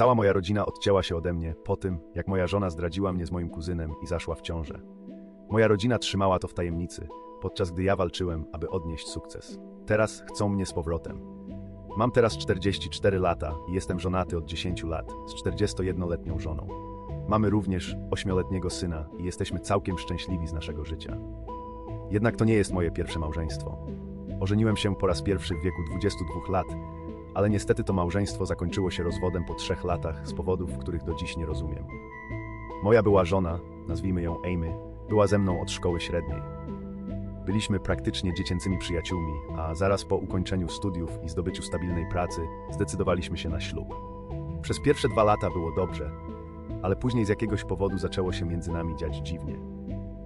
Cała moja rodzina odcięła się ode mnie po tym, jak moja żona zdradziła mnie z moim kuzynem i zaszła w ciążę. Moja rodzina trzymała to w tajemnicy, podczas gdy ja walczyłem, aby odnieść sukces. Teraz chcą mnie z powrotem. Mam teraz 44 lata i jestem żonaty od 10 lat z 41-letnią żoną. Mamy również 8-letniego syna i jesteśmy całkiem szczęśliwi z naszego życia. Jednak to nie jest moje pierwsze małżeństwo. Ożeniłem się po raz pierwszy w wieku 22 lat, ale niestety to małżeństwo zakończyło się rozwodem po trzech latach z powodów, których do dziś nie rozumiem. Moja była żona, nazwijmy ją Amy, była ze mną od szkoły średniej. Byliśmy praktycznie dziecięcymi przyjaciółmi, a zaraz po ukończeniu studiów i zdobyciu stabilnej pracy zdecydowaliśmy się na ślub. Przez pierwsze dwa lata było dobrze, ale później z jakiegoś powodu zaczęło się między nami dziać dziwnie.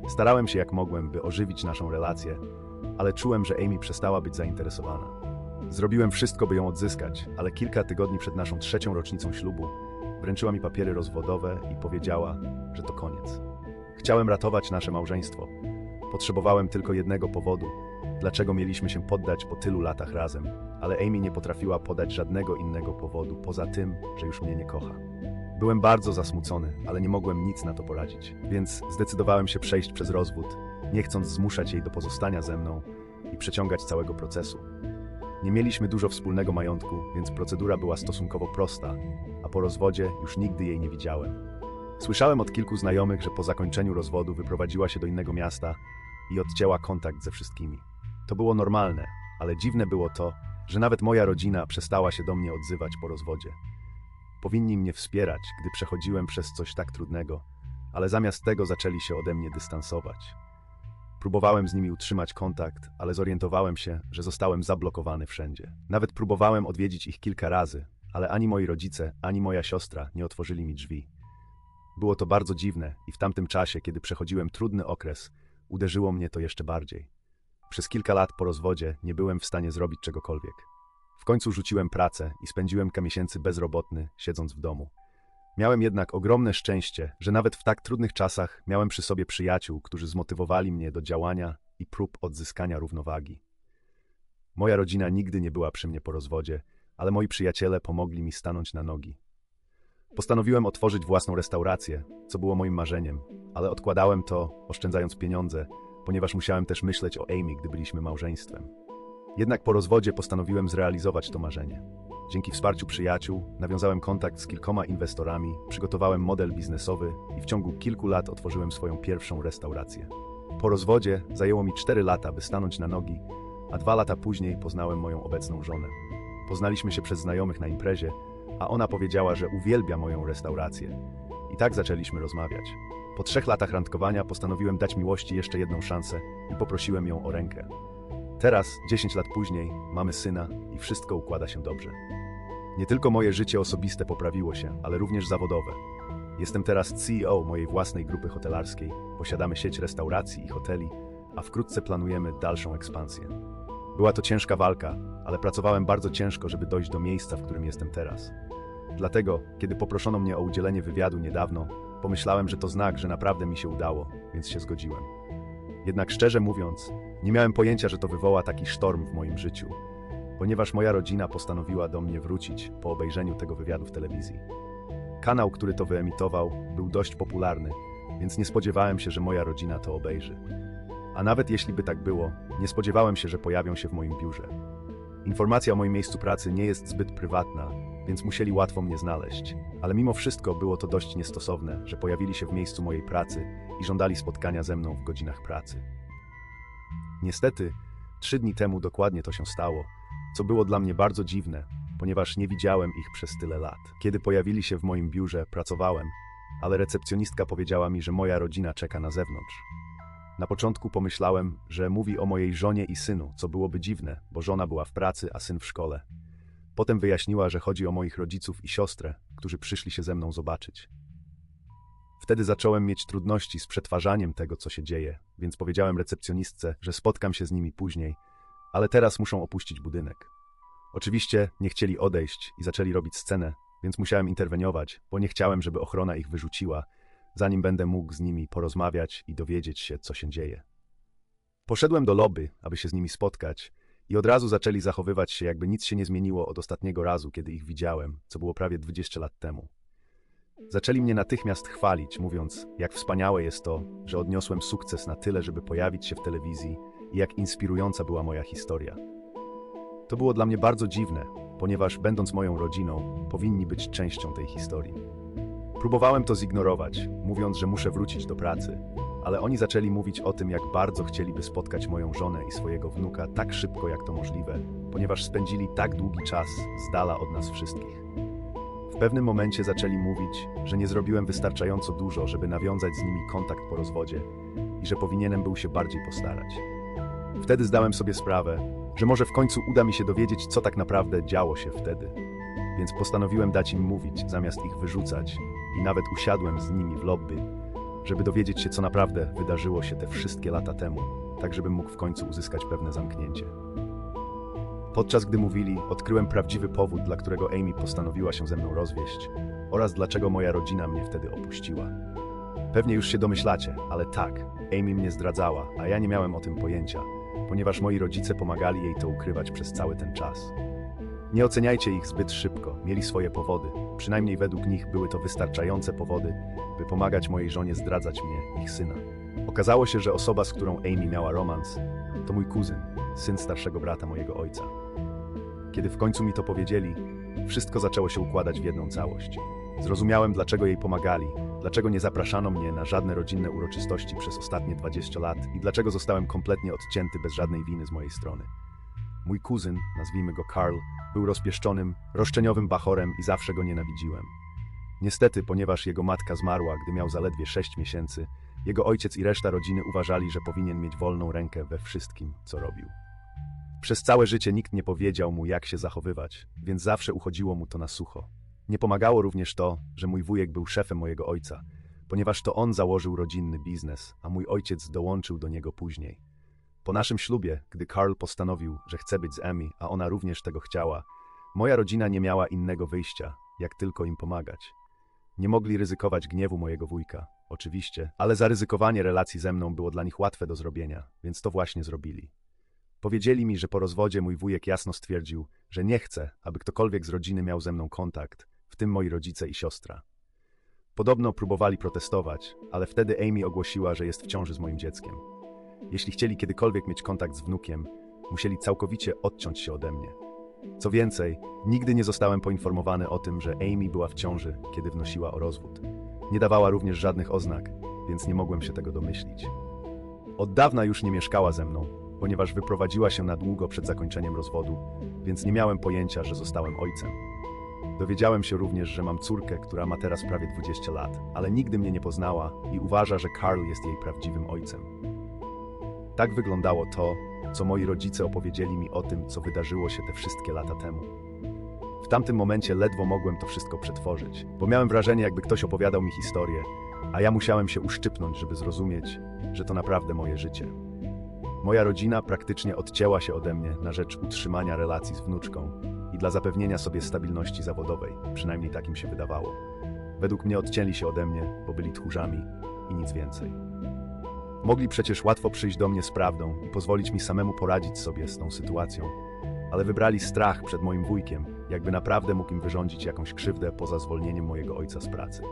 Starałem się jak mogłem, by ożywić naszą relację, ale czułem, że Amy przestała być zainteresowana. Zrobiłem wszystko, by ją odzyskać, ale kilka tygodni przed naszą trzecią rocznicą ślubu wręczyła mi papiery rozwodowe i powiedziała, że to koniec. Chciałem ratować nasze małżeństwo. Potrzebowałem tylko jednego powodu, dlaczego mieliśmy się poddać po tylu latach razem, ale Amy nie potrafiła podać żadnego innego powodu poza tym, że już mnie nie kocha. Byłem bardzo zasmucony, ale nie mogłem nic na to poradzić, więc zdecydowałem się przejść przez rozwód, nie chcąc zmuszać jej do pozostania ze mną i przeciągać całego procesu. Nie mieliśmy dużo wspólnego majątku, więc procedura była stosunkowo prosta, a po rozwodzie już nigdy jej nie widziałem. Słyszałem od kilku znajomych, że po zakończeniu rozwodu wyprowadziła się do innego miasta i odcięła kontakt ze wszystkimi. To było normalne, ale dziwne było to, że nawet moja rodzina przestała się do mnie odzywać po rozwodzie. Powinni mnie wspierać, gdy przechodziłem przez coś tak trudnego, ale zamiast tego zaczęli się ode mnie dystansować. Próbowałem z nimi utrzymać kontakt, ale zorientowałem się, że zostałem zablokowany wszędzie. Nawet próbowałem odwiedzić ich kilka razy, ale ani moi rodzice, ani moja siostra nie otworzyli mi drzwi. Było to bardzo dziwne i w tamtym czasie, kiedy przechodziłem trudny okres, uderzyło mnie to jeszcze bardziej. Przez kilka lat po rozwodzie nie byłem w stanie zrobić czegokolwiek. W końcu rzuciłem pracę i spędziłem kilka miesięcy bezrobotny, siedząc w domu. Miałem jednak ogromne szczęście, że nawet w tak trudnych czasach miałem przy sobie przyjaciół, którzy zmotywowali mnie do działania i prób odzyskania równowagi. Moja rodzina nigdy nie była przy mnie po rozwodzie, ale moi przyjaciele pomogli mi stanąć na nogi. Postanowiłem otworzyć własną restaurację, co było moim marzeniem, ale odkładałem to, oszczędzając pieniądze, ponieważ musiałem też myśleć o Amy, gdy byliśmy małżeństwem. Jednak po rozwodzie postanowiłem zrealizować to marzenie. Dzięki wsparciu przyjaciół nawiązałem kontakt z kilkoma inwestorami, przygotowałem model biznesowy i w ciągu kilku lat otworzyłem swoją pierwszą restaurację. Po rozwodzie zajęło mi 4 lata, by stanąć na nogi, a dwa lata później poznałem moją obecną żonę. Poznaliśmy się przez znajomych na imprezie, a ona powiedziała, że uwielbia moją restaurację. I tak zaczęliśmy rozmawiać. Po trzech latach randkowania postanowiłem dać miłości jeszcze jedną szansę i poprosiłem ją o rękę. Teraz, 10 lat później, mamy syna i wszystko układa się dobrze. Nie tylko moje życie osobiste poprawiło się, ale również zawodowe. Jestem teraz CEO mojej własnej grupy hotelarskiej, posiadamy sieć restauracji i hoteli, a wkrótce planujemy dalszą ekspansję. Była to ciężka walka, ale pracowałem bardzo ciężko, żeby dojść do miejsca, w którym jestem teraz. Dlatego, kiedy poproszono mnie o udzielenie wywiadu niedawno, pomyślałem, że to znak, że naprawdę mi się udało, więc się zgodziłem. Jednak szczerze mówiąc, nie miałem pojęcia, że to wywoła taki sztorm w moim życiu, ponieważ moja rodzina postanowiła do mnie wrócić po obejrzeniu tego wywiadu w telewizji. Kanał, który to wyemitował, był dość popularny, więc nie spodziewałem się, że moja rodzina to obejrzy. A nawet jeśli by tak było, nie spodziewałem się, że pojawią się w moim biurze. Informacja o moim miejscu pracy nie jest zbyt prywatna, więc musieli łatwo mnie znaleźć, ale mimo wszystko było to dość niestosowne, że pojawili się w miejscu mojej pracy i żądali spotkania ze mną w godzinach pracy. Niestety, trzy dni temu dokładnie to się stało, co było dla mnie bardzo dziwne, ponieważ nie widziałem ich przez tyle lat. Kiedy pojawili się w moim biurze, pracowałem, ale recepcjonistka powiedziała mi, że moja rodzina czeka na zewnątrz. Na początku pomyślałem, że mówi o mojej żonie i synu, co byłoby dziwne, bo żona była w pracy, a syn w szkole. Potem wyjaśniła, że chodzi o moich rodziców i siostrę, którzy przyszli się ze mną zobaczyć. Wtedy zacząłem mieć trudności z przetwarzaniem tego, co się dzieje, więc powiedziałem recepcjonistce, że spotkam się z nimi później, ale teraz muszą opuścić budynek. Oczywiście nie chcieli odejść i zaczęli robić scenę, więc musiałem interweniować, bo nie chciałem, żeby ochrona ich wyrzuciła, zanim będę mógł z nimi porozmawiać i dowiedzieć się, co się dzieje. Poszedłem do lobby, aby się z nimi spotkać I od razu zaczęli zachowywać się, jakby nic się nie zmieniło od ostatniego razu, kiedy ich widziałem, co było prawie 20 lat temu. Zaczęli mnie natychmiast chwalić, mówiąc, jak wspaniałe jest to, że odniosłem sukces na tyle, żeby pojawić się w telewizji i jak inspirująca była moja historia. To było dla mnie bardzo dziwne, ponieważ będąc moją rodziną, powinni być częścią tej historii. Próbowałem to zignorować, mówiąc, że muszę wrócić do pracy, ale oni zaczęli mówić o tym, jak bardzo chcieliby spotkać moją żonę i swojego wnuka tak szybko, jak to możliwe, ponieważ spędzili tak długi czas z dala od nas wszystkich. W pewnym momencie zaczęli mówić, że nie zrobiłem wystarczająco dużo, żeby nawiązać z nimi kontakt po rozwodzie i że powinienem był się bardziej postarać. Wtedy zdałem sobie sprawę, że może w końcu uda mi się dowiedzieć, co tak naprawdę działo się wtedy. Więc postanowiłem dać im mówić, zamiast ich wyrzucać, i nawet usiadłem z nimi w lobby, żeby dowiedzieć się, co naprawdę wydarzyło się te wszystkie lata temu, tak żebym mógł w końcu uzyskać pewne zamknięcie. Podczas gdy mówili, odkryłem prawdziwy powód, dla którego Amy postanowiła się ze mną rozwieść oraz dlaczego moja rodzina mnie wtedy opuściła. Pewnie już się domyślacie, ale tak, Amy mnie zdradzała, a ja nie miałem o tym pojęcia, ponieważ moi rodzice pomagali jej to ukrywać przez cały ten czas. Nie oceniajcie ich zbyt szybko, mieli swoje powody, przynajmniej według nich były to wystarczające powody, by pomagać mojej żonie zdradzać mnie, ich syna. Okazało się, że osoba, z którą Amy miała romans, to mój kuzyn, syn starszego brata mojego ojca. Kiedy w końcu mi to powiedzieli, wszystko zaczęło się układać w jedną całość. Zrozumiałem, dlaczego jej pomagali, dlaczego nie zapraszano mnie na żadne rodzinne uroczystości przez ostatnie 20 lat i dlaczego zostałem kompletnie odcięty bez żadnej winy z mojej strony. Mój kuzyn, nazwijmy go Karl, był rozpieszczonym, roszczeniowym bachorem i zawsze go nienawidziłem. Niestety, ponieważ jego matka zmarła, gdy miał zaledwie 6 miesięcy, jego ojciec i reszta rodziny uważali, że powinien mieć wolną rękę we wszystkim, co robił. Przez całe życie nikt nie powiedział mu, jak się zachowywać, więc zawsze uchodziło mu to na sucho. Nie pomagało również to, że mój wujek był szefem mojego ojca, ponieważ to on założył rodzinny biznes, a mój ojciec dołączył do niego później. Po naszym ślubie, gdy Karl postanowił, że chce być z Emmy, a ona również tego chciała, moja rodzina nie miała innego wyjścia, jak tylko im pomagać. Nie mogli ryzykować gniewu mojego wujka, oczywiście, ale zaryzykowanie relacji ze mną było dla nich łatwe do zrobienia, więc to właśnie zrobili. Powiedzieli mi, że po rozwodzie mój wujek jasno stwierdził, że nie chce, aby ktokolwiek z rodziny miał ze mną kontakt, w tym moi rodzice i siostra. Podobno próbowali protestować, ale wtedy Amy ogłosiła, że jest w ciąży z moim dzieckiem. Jeśli chcieli kiedykolwiek mieć kontakt z wnukiem, musieli całkowicie odciąć się ode mnie. Co więcej, nigdy nie zostałem poinformowany o tym, że Amy była w ciąży, kiedy wnosiła o rozwód. Nie dawała również żadnych oznak, więc nie mogłem się tego domyślić. Od dawna już nie mieszkała ze mną, ponieważ wyprowadziła się na długo przed zakończeniem rozwodu, więc nie miałem pojęcia, że zostałem ojcem. Dowiedziałem się również, że mam córkę, która ma teraz prawie 20 lat, ale nigdy mnie nie poznała i uważa, że Karl jest jej prawdziwym ojcem. Tak wyglądało to, co moi rodzice opowiedzieli mi o tym, co wydarzyło się te wszystkie lata temu. W tamtym momencie ledwo mogłem to wszystko przetworzyć, bo miałem wrażenie, jakby ktoś opowiadał mi historię, a ja musiałem się uszczypnąć, żeby zrozumieć, że to naprawdę moje życie. Moja rodzina praktycznie odcięła się ode mnie na rzecz utrzymania relacji z wnuczką i dla zapewnienia sobie stabilności zawodowej, przynajmniej takim się wydawało. Według mnie odcięli się ode mnie, bo byli tchórzami i nic więcej. Mogli przecież łatwo przyjść do mnie z prawdą i pozwolić mi samemu poradzić sobie z tą sytuacją, ale wybrali strach przed moim wujkiem, jakby naprawdę mógł im wyrządzić jakąś krzywdę poza zwolnieniem mojego ojca z pracy.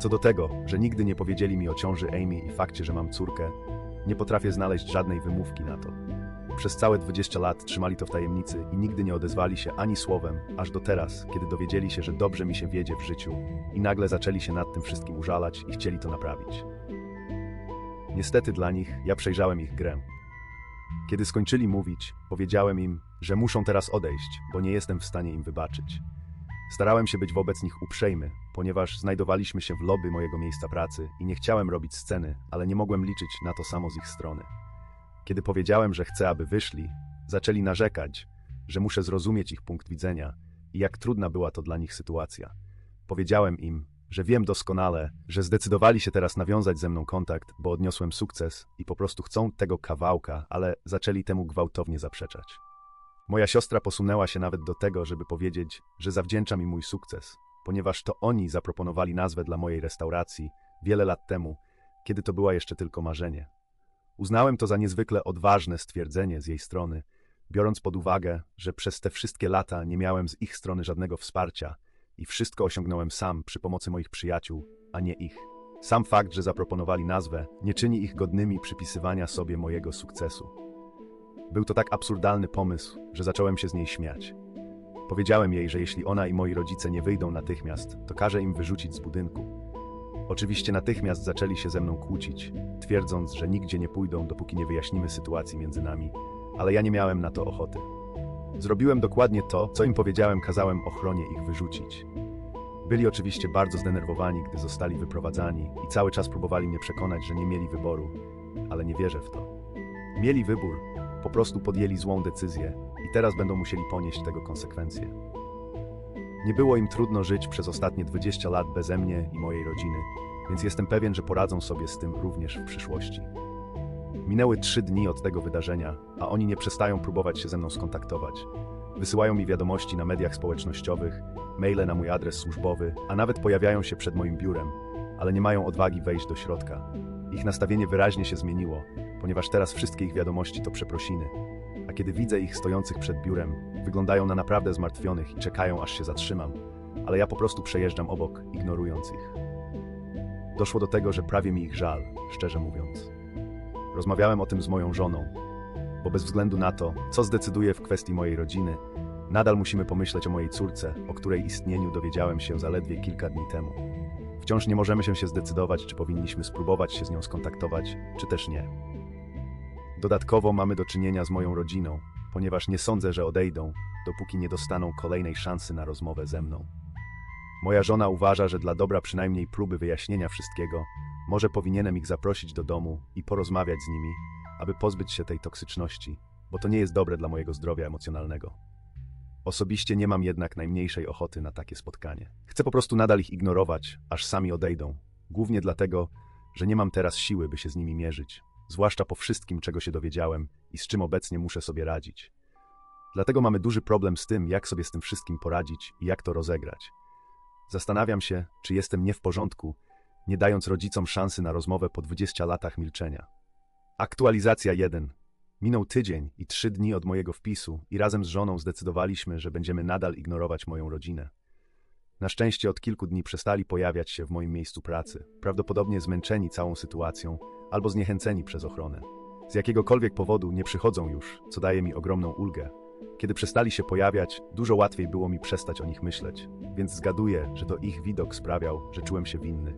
Co do tego, że nigdy nie powiedzieli mi o ciąży Amy i fakcie, że mam córkę, nie potrafię znaleźć żadnej wymówki na to. Przez całe 20 lat trzymali to w tajemnicy i nigdy nie odezwali się ani słowem, aż do teraz, kiedy dowiedzieli się, że dobrze mi się wiedzie w życiu i nagle zaczęli się nad tym wszystkim użalać i chcieli to naprawić. Niestety dla nich ja przejrzałem ich grę. Kiedy skończyli mówić, powiedziałem im, że muszą teraz odejść, bo nie jestem w stanie im wybaczyć. Starałem się być wobec nich uprzejmy, ponieważ znajdowaliśmy się w lobby mojego miejsca pracy i nie chciałem robić sceny, ale nie mogłem liczyć na to samo z ich strony. Kiedy powiedziałem, że chcę, aby wyszli, zaczęli narzekać, że muszę zrozumieć ich punkt widzenia i jak trudna była to dla nich sytuacja. Powiedziałem im, że wiem doskonale, że zdecydowali się teraz nawiązać ze mną kontakt, bo odniosłem sukces i po prostu chcą tego kawałka, ale zaczęli temu gwałtownie zaprzeczać. Moja siostra posunęła się nawet do tego, żeby powiedzieć, że zawdzięcza mi mój sukces, ponieważ to oni zaproponowali nazwę dla mojej restauracji wiele lat temu, kiedy to była jeszcze tylko marzenie. Uznałem to za niezwykle odważne stwierdzenie z jej strony, biorąc pod uwagę, że przez te wszystkie lata nie miałem z ich strony żadnego wsparcia i wszystko osiągnąłem sam przy pomocy moich przyjaciół, a nie ich. Sam fakt, że zaproponowali nazwę, nie czyni ich godnymi przypisywania sobie mojego sukcesu. Był to tak absurdalny pomysł, że zacząłem się z niej śmiać. Powiedziałem jej, że jeśli ona i moi rodzice nie wyjdą natychmiast, to każę im wyrzucić z budynku. Oczywiście natychmiast zaczęli się ze mną kłócić, twierdząc, że nigdzie nie pójdą, dopóki nie wyjaśnimy sytuacji między nami, ale ja nie miałem na to ochoty. Zrobiłem dokładnie to, co im powiedziałem, kazałem ochronie ich wyrzucić. Byli oczywiście bardzo zdenerwowani, gdy zostali wyprowadzani i cały czas próbowali mnie przekonać, że nie mieli wyboru, ale nie wierzę w to. Mieli wybór, po prostu podjęli złą decyzję i teraz będą musieli ponieść tego konsekwencje. Nie było im trudno żyć przez ostatnie 20 lat beze mnie i mojej rodziny, więc jestem pewien, że poradzą sobie z tym również w przyszłości. Minęły trzy dni od tego wydarzenia, a oni nie przestają próbować się ze mną skontaktować. Wysyłają mi wiadomości na mediach społecznościowych, maile na mój adres służbowy, a nawet pojawiają się przed moim biurem, ale nie mają odwagi wejść do środka. Ich nastawienie wyraźnie się zmieniło, ponieważ teraz wszystkie ich wiadomości to przeprosiny. A kiedy widzę ich stojących przed biurem, wyglądają na naprawdę zmartwionych i czekają, aż się zatrzymam, ale ja po prostu przejeżdżam obok, ignorując ich. Doszło do tego, że prawie mi ich żal, szczerze mówiąc. Rozmawiałem o tym z moją żoną, bo bez względu na to, co zdecyduje w kwestii mojej rodziny, nadal musimy pomyśleć o mojej córce, o której istnieniu dowiedziałem się zaledwie kilka dni temu. Wciąż nie możemy się zdecydować, czy powinniśmy spróbować się z nią skontaktować, czy też nie. Dodatkowo mamy do czynienia z moją rodziną, ponieważ nie sądzę, że odejdą, dopóki nie dostaną kolejnej szansy na rozmowę ze mną. Moja żona uważa, że dla dobra przynajmniej próby wyjaśnienia wszystkiego, może powinienem ich zaprosić do domu i porozmawiać z nimi, aby pozbyć się tej toksyczności, bo to nie jest dobre dla mojego zdrowia emocjonalnego. Osobiście nie mam jednak najmniejszej ochoty na takie spotkanie. Chcę po prostu nadal ich ignorować, aż sami odejdą, głównie dlatego, że nie mam teraz siły, by się z nimi mierzyć, zwłaszcza po wszystkim, czego się dowiedziałem i z czym obecnie muszę sobie radzić. Dlatego mamy duży problem z tym, jak sobie z tym wszystkim poradzić i jak to rozegrać. Zastanawiam się, czy jestem nie w porządku, nie dając rodzicom szansy na rozmowę po 20 latach milczenia. Aktualizacja 1. Minął tydzień i trzy dni od mojego wpisu i razem z żoną zdecydowaliśmy, że będziemy nadal ignorować moją rodzinę. Na szczęście od kilku dni przestali pojawiać się w moim miejscu pracy, prawdopodobnie zmęczeni całą sytuacją albo zniechęceni przez ochronę. Z jakiegokolwiek powodu nie przychodzą już, co daje mi ogromną ulgę. Kiedy przestali się pojawiać, dużo łatwiej było mi przestać o nich myśleć, więc zgaduję, że to ich widok sprawiał, że czułem się winny.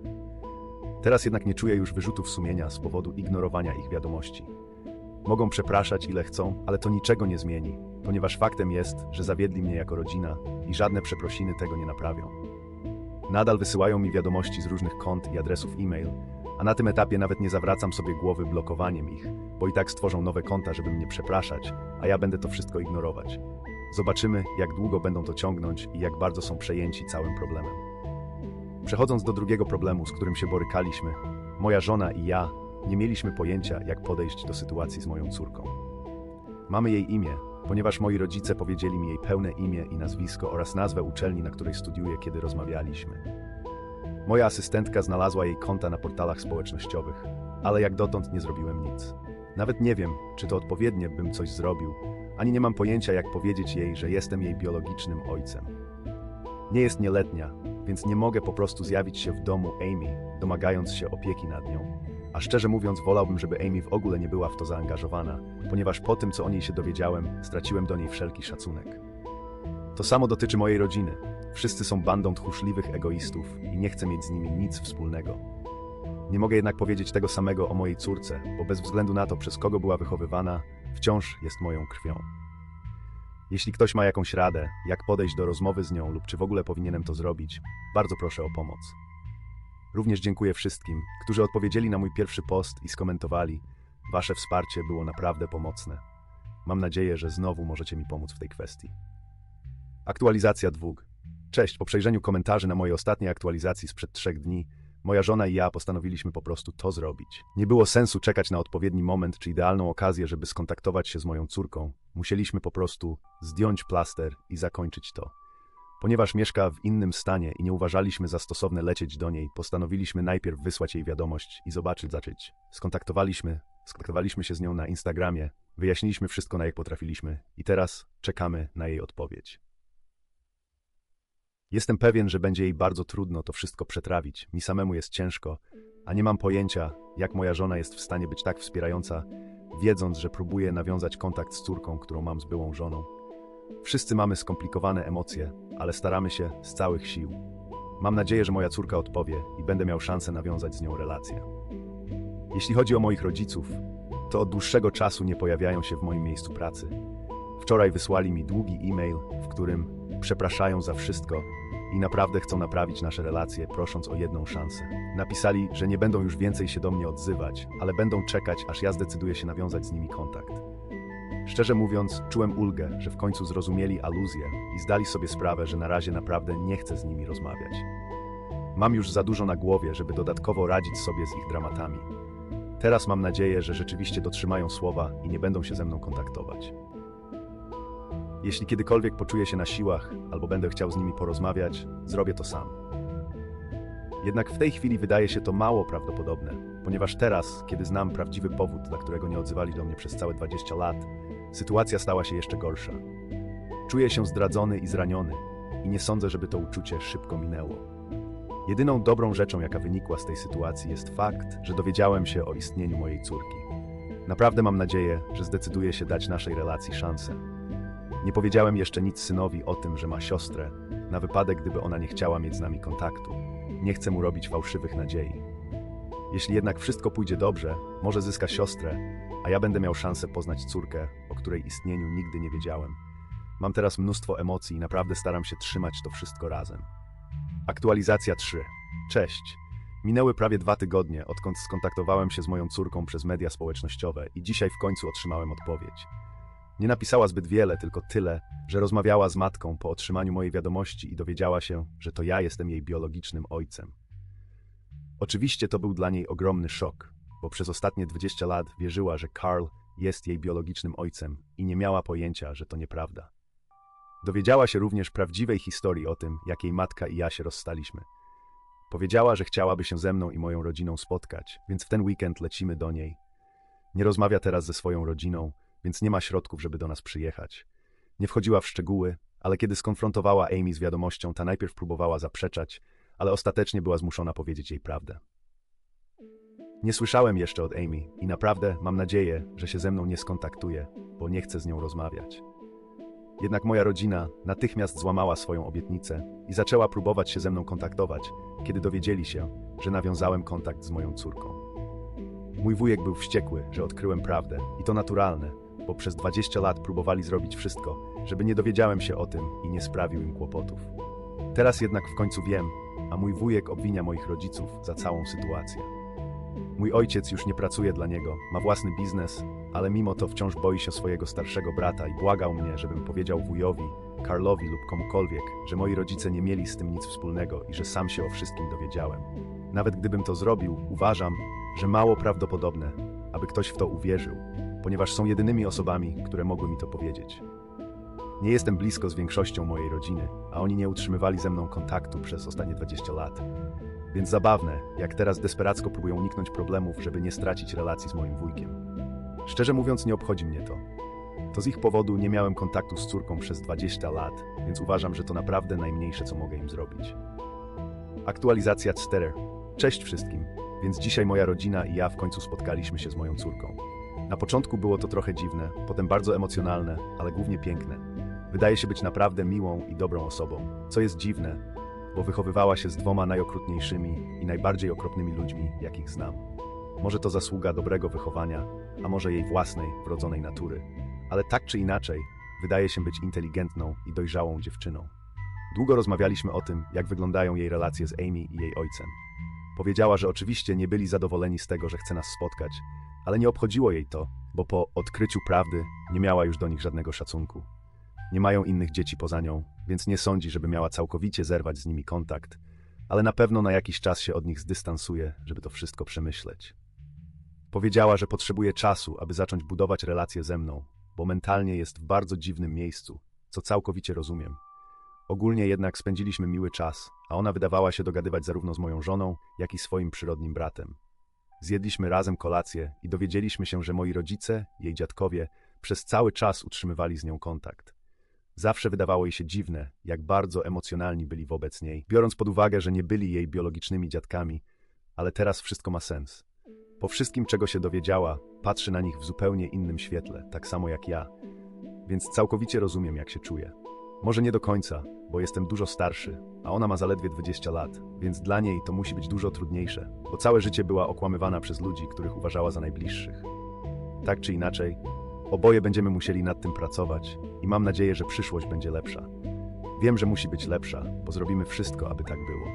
Teraz jednak nie czuję już wyrzutów sumienia z powodu ignorowania ich wiadomości. Mogą przepraszać ile chcą, ale to niczego nie zmieni, ponieważ faktem jest, że zawiedli mnie jako rodzina i żadne przeprosiny tego nie naprawią. Nadal wysyłają mi wiadomości z różnych kont i adresów e-mail, a na tym etapie nawet nie zawracam sobie głowy blokowaniem ich, bo i tak stworzą nowe konta, żeby mnie przepraszać, a ja będę to wszystko ignorować. Zobaczymy, jak długo będą to ciągnąć i jak bardzo są przejęci całym problemem. Przechodząc do drugiego problemu, z którym się borykaliśmy, moja żona i ja nie mieliśmy pojęcia, jak podejść do sytuacji z moją córką. Mamy jej imię, ponieważ moi rodzice powiedzieli mi jej pełne imię i nazwisko oraz nazwę uczelni, na której studiuje, kiedy rozmawialiśmy. Moja asystentka znalazła jej konta na portalach społecznościowych, ale jak dotąd nie zrobiłem nic. Nawet nie wiem, czy to odpowiednie, bym coś zrobił, ani nie mam pojęcia, jak powiedzieć jej, że jestem jej biologicznym ojcem. Nie jest nieletnia, więc nie mogę po prostu zjawić się w domu Amy, domagając się opieki nad nią. A szczerze mówiąc, wolałbym, żeby Amy w ogóle nie była w to zaangażowana, ponieważ po tym, co o niej się dowiedziałem, straciłem do niej wszelki szacunek. To samo dotyczy mojej rodziny. Wszyscy są bandą tchórzliwych egoistów i nie chcę mieć z nimi nic wspólnego. Nie mogę jednak powiedzieć tego samego o mojej córce, bo bez względu na to, przez kogo była wychowywana, wciąż jest moją krwią. Jeśli ktoś ma jakąś radę, jak podejść do rozmowy z nią lub czy w ogóle powinienem to zrobić, bardzo proszę o pomoc. Również dziękuję wszystkim, którzy odpowiedzieli na mój pierwszy post i skomentowali. Wasze wsparcie było naprawdę pomocne. Mam nadzieję, że znowu możecie mi pomóc w tej kwestii. Aktualizacja dwóch. Cześć, po przejrzeniu komentarzy na mojej ostatniej aktualizacji sprzed trzech dni, moja żona i ja postanowiliśmy po prostu to zrobić. Nie było sensu czekać na odpowiedni moment czy idealną okazję, żeby skontaktować się z moją córką. Musieliśmy po prostu zdjąć plaster i zakończyć to. Ponieważ mieszka w innym stanie i nie uważaliśmy za stosowne lecieć do niej, postanowiliśmy najpierw wysłać jej wiadomość i zobaczyć zacząć. Skontaktowaliśmy, skontaktowaliśmy się z nią na Instagramie, wyjaśniliśmy wszystko na jak potrafiliśmy i teraz czekamy na jej odpowiedź. Jestem pewien, że będzie jej bardzo trudno to wszystko przetrawić. Mi samemu jest ciężko, a nie mam pojęcia, jak moja żona jest w stanie być tak wspierająca, wiedząc, że próbuję nawiązać kontakt z córką, którą mam z byłą żoną. Wszyscy mamy skomplikowane emocje, ale staramy się z całych sił. Mam nadzieję, że moja córka odpowie i będę miał szansę nawiązać z nią relację. Jeśli chodzi o moich rodziców, to od dłuższego czasu nie pojawiają się w moim miejscu pracy. Wczoraj wysłali mi długi e-mail, w którym przepraszają za wszystko i naprawdę chcą naprawić nasze relacje, prosząc o jedną szansę. Napisali, że nie będą już więcej się do mnie odzywać, ale będą czekać, aż ja zdecyduję się nawiązać z nimi kontakt. Szczerze mówiąc, czułem ulgę, że w końcu zrozumieli aluzję i zdali sobie sprawę, że na razie naprawdę nie chcę z nimi rozmawiać. Mam już za dużo na głowie, żeby dodatkowo radzić sobie z ich dramatami. Teraz mam nadzieję, że rzeczywiście dotrzymają słowa i nie będą się ze mną kontaktować. Jeśli kiedykolwiek poczuję się na siłach albo będę chciał z nimi porozmawiać, zrobię to sam. Jednak w tej chwili wydaje się to mało prawdopodobne, ponieważ teraz, kiedy znam prawdziwy powód, dla którego nie odzywali do mnie przez całe 20 lat, sytuacja stała się jeszcze gorsza. Czuję się zdradzony i zraniony i nie sądzę, żeby to uczucie szybko minęło. Jedyną dobrą rzeczą, jaka wynikła z tej sytuacji, jest fakt, że dowiedziałem się o istnieniu mojej córki. Naprawdę mam nadzieję, że zdecyduje się dać naszej relacji szansę. Nie powiedziałem jeszcze nic synowi o tym, że ma siostrę, na wypadek, gdyby ona nie chciała mieć z nami kontaktu. Nie chcę mu robić fałszywych nadziei. Jeśli jednak wszystko pójdzie dobrze, może zyska siostrę, a ja będę miał szansę poznać córkę, o której istnieniu nigdy nie wiedziałem. Mam teraz mnóstwo emocji i naprawdę staram się trzymać to wszystko razem. Aktualizacja 3. Cześć. Minęły prawie dwa tygodnie, odkąd skontaktowałem się z moją córką przez media społecznościowe i dzisiaj w końcu otrzymałem odpowiedź. Nie napisała zbyt wiele, tylko tyle, że rozmawiała z matką po otrzymaniu mojej wiadomości i dowiedziała się, że to ja jestem jej biologicznym ojcem. Oczywiście to był dla niej ogromny szok, bo przez ostatnie 20 lat wierzyła, że Carl jest jej biologicznym ojcem i nie miała pojęcia, że to nieprawda. Dowiedziała się również prawdziwej historii o tym, jak jej matka i ja się rozstaliśmy. Powiedziała, że chciałaby się ze mną i moją rodziną spotkać, więc w ten weekend lecimy do niej. Nie rozmawia teraz ze swoją rodziną, więc nie ma środków, żeby do nas przyjechać. Nie wchodziła w szczegóły, ale kiedy skonfrontowała Amy z wiadomością, ta najpierw próbowała zaprzeczać, ale ostatecznie była zmuszona powiedzieć jej prawdę. Nie słyszałem jeszcze od Amy i naprawdę mam nadzieję, że się ze mną nie skontaktuje, bo nie chcę z nią rozmawiać. Jednak moja rodzina natychmiast złamała swoją obietnicę i zaczęła próbować się ze mną kontaktować, kiedy dowiedzieli się, że nawiązałem kontakt z moją córką. Mój wujek był wściekły, że odkryłem prawdę i to naturalne, bo przez 20 lat próbowali zrobić wszystko, żeby nie dowiedziałem się o tym i nie sprawił im kłopotów. Teraz jednak w końcu wiem, a mój wujek obwinia moich rodziców za całą sytuację. Mój ojciec już nie pracuje dla niego, ma własny biznes, ale mimo to wciąż boi się swojego starszego brata i błagał mnie, żebym powiedział wujowi, Karlowi lub komukolwiek, że moi rodzice nie mieli z tym nic wspólnego i że sam się o wszystkim dowiedziałem. Nawet gdybym to zrobił, uważam, że mało prawdopodobne, aby ktoś w to uwierzył, ponieważ są jedynymi osobami, które mogły mi to powiedzieć. Nie jestem blisko z większością mojej rodziny, a oni nie utrzymywali ze mną kontaktu przez ostatnie 20 lat. Więc zabawne, jak teraz desperacko próbują uniknąć problemów, żeby nie stracić relacji z moim wujkiem. Szczerze mówiąc, nie obchodzi mnie to. To z ich powodu nie miałem kontaktu z córką przez 20 lat, więc uważam, że to naprawdę najmniejsze, co mogę im zrobić. Aktualizacja 4. Cześć wszystkim. Więc dzisiaj moja rodzina i ja w końcu spotkaliśmy się z moją córką. Na początku było to trochę dziwne, potem bardzo emocjonalne, ale głównie piękne. Wydaje się być naprawdę miłą i dobrą osobą, co jest dziwne, bo wychowywała się z dwoma najokrutniejszymi i najbardziej okropnymi ludźmi, jakich znam. Może to zasługa dobrego wychowania, a może jej własnej, wrodzonej natury, ale tak czy inaczej, wydaje się być inteligentną i dojrzałą dziewczyną. Długo rozmawialiśmy o tym, jak wyglądają jej relacje z Amy i jej ojcem. Powiedziała, że oczywiście nie byli zadowoleni z tego, że chce nas spotkać, ale nie obchodziło jej to, bo po odkryciu prawdy nie miała już do nich żadnego szacunku. Nie mają innych dzieci poza nią, więc nie sądzi, żeby miała całkowicie zerwać z nimi kontakt, ale na pewno na jakiś czas się od nich zdystansuje, żeby to wszystko przemyśleć. Powiedziała, że potrzebuje czasu, aby zacząć budować relacje ze mną, bo mentalnie jest w bardzo dziwnym miejscu, co całkowicie rozumiem. Ogólnie jednak spędziliśmy miły czas, a ona wydawała się dogadywać zarówno z moją żoną, jak i swoim przyrodnim bratem. Zjedliśmy razem kolację i dowiedzieliśmy się, że moi rodzice, jej dziadkowie, przez cały czas utrzymywali z nią kontakt. Zawsze wydawało jej się dziwne, jak bardzo emocjonalni byli wobec niej, biorąc pod uwagę, że nie byli jej biologicznymi dziadkami, ale teraz wszystko ma sens. Po wszystkim, czego się dowiedziała, patrzy na nich w zupełnie innym świetle, tak samo jak ja, więc całkowicie rozumiem, jak się czuje. Może nie do końca, bo jestem dużo starszy, a ona ma zaledwie 20 lat, więc dla niej to musi być dużo trudniejsze, bo całe życie była okłamywana przez ludzi, których uważała za najbliższych. Tak czy inaczej, oboje będziemy musieli nad tym pracować i mam nadzieję, że przyszłość będzie lepsza. Wiem, że musi być lepsza, bo zrobimy wszystko, aby tak było.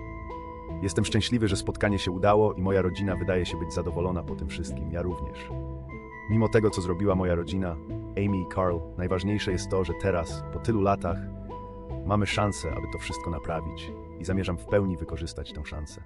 Jestem szczęśliwy, że spotkanie się udało i moja rodzina wydaje się być zadowolona po tym wszystkim, ja również. Mimo tego, co zrobiła moja rodzina, Amy i Carl, najważniejsze jest to, że teraz, po tylu latach, mamy szansę, aby to wszystko naprawić i zamierzam w pełni wykorzystać tę szansę.